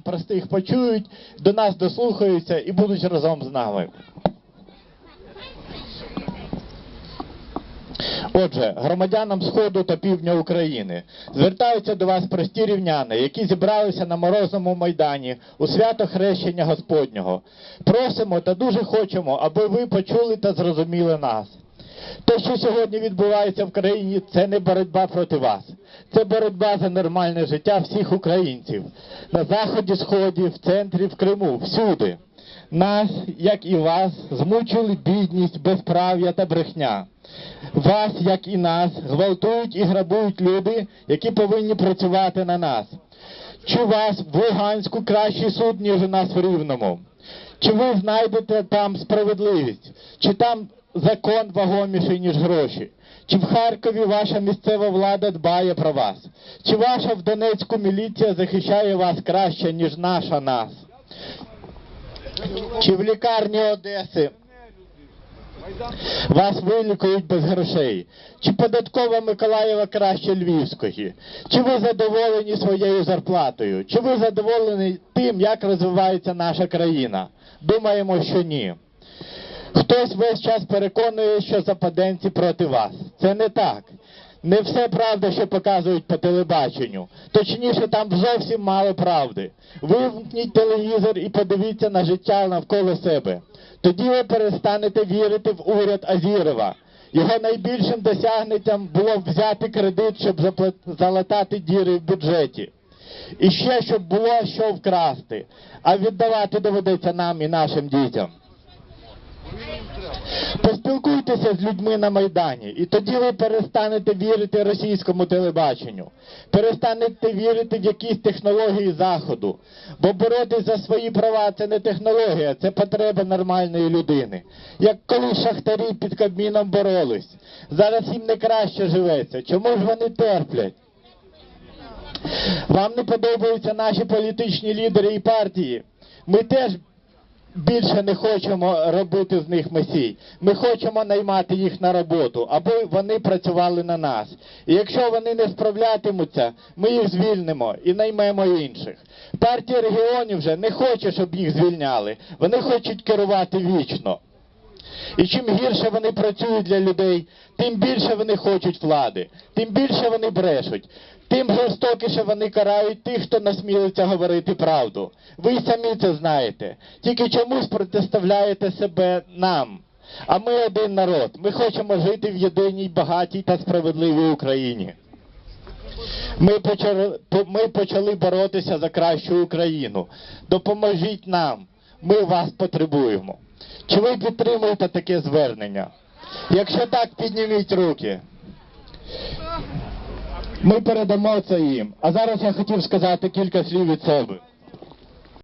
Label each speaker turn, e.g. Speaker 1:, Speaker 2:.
Speaker 1: простих почують, до нас дослухаються і будуть разом з нами. Отже, громадянам Сходу та півдня України звертаються до вас прості рівняни, які зібралися на морозному майдані у свято хрещення Господнього. Просимо та дуже хочемо, аби ви почули та зрозуміли нас. Те, що сьогодні відбувається в країні, це не боротьба проти вас, це боротьба за нормальне життя всіх українців на заході, сході, в центрі, в Криму, всюди. Нас, як і вас, змучили бідність, безправ'я та брехня. Вас, як і нас, гвалтують і грабують люди, які повинні працювати на нас. Чи вас в Луганську кращий суд, ніж у нас в Рівному? Чи ви знайдете там справедливість? Чи там закон вагоміший, ніж гроші? Чи в Харкові ваша місцева влада дбає про вас? Чи ваша в Донецьку міліція захищає вас краще, ніж наша нас? Чи в лікарні Одеси вас вилікують без грошей? Чи податкова Миколаєва краще Львівської? Чи ви задоволені своєю зарплатою? Чи ви задоволені тим, як розвивається наша країна? Думаємо, що ні. Хтось весь час переконує, що западенці проти вас. Це не так. Не все правда, що показують по телебаченню. Точніше, там зовсім мало правди. Вимкніть телевізор і подивіться на життя навколо себе. Тоді ви перестанете вірити в уряд Азірова. Його найбільшим досягненням було взяти кредит, щоб залатати діри в бюджеті. І ще щоб було що вкрасти, а віддавати доведеться нам і нашим дітям. Поспілкуйтеся з людьми на Майдані, і тоді ви перестанете вірити російському телебаченню, перестанете вірити в якісь технології Заходу. Бо боротись за свої права це не технологія, це потреба нормальної людини. Як коли шахтарі під Кабміном боролись. Зараз їм не краще живеться. Чому ж вони терплять? Вам не подобаються наші політичні лідери і партії. Ми теж більше не хочемо робити з них месій. Ми хочемо наймати їх на роботу, аби вони працювали на нас. І якщо вони не справлятимуться, ми їх звільнимо і наймемо інших. Партія регіонів вже не хоче, щоб їх звільняли. Вони хочуть керувати вічно. І чим гірше вони працюють для людей, тим більше вони хочуть влади, тим більше вони брешуть, тим жорстокіше вони карають тих, хто насмілиться говорити правду. Ви самі це знаєте. Тільки чомусь протиставляєте себе нам. А ми один народ. Ми хочемо жити в єдиній, багатій та справедливій Україні. Ми почали, почали боротися за кращу Україну. Допоможіть нам. Ми вас потребуємо. Чи ви підтримуєте таке звернення? Якщо так, підніміть руки. Ми передамо це їм. А зараз я хотів сказати кілька слів від себе.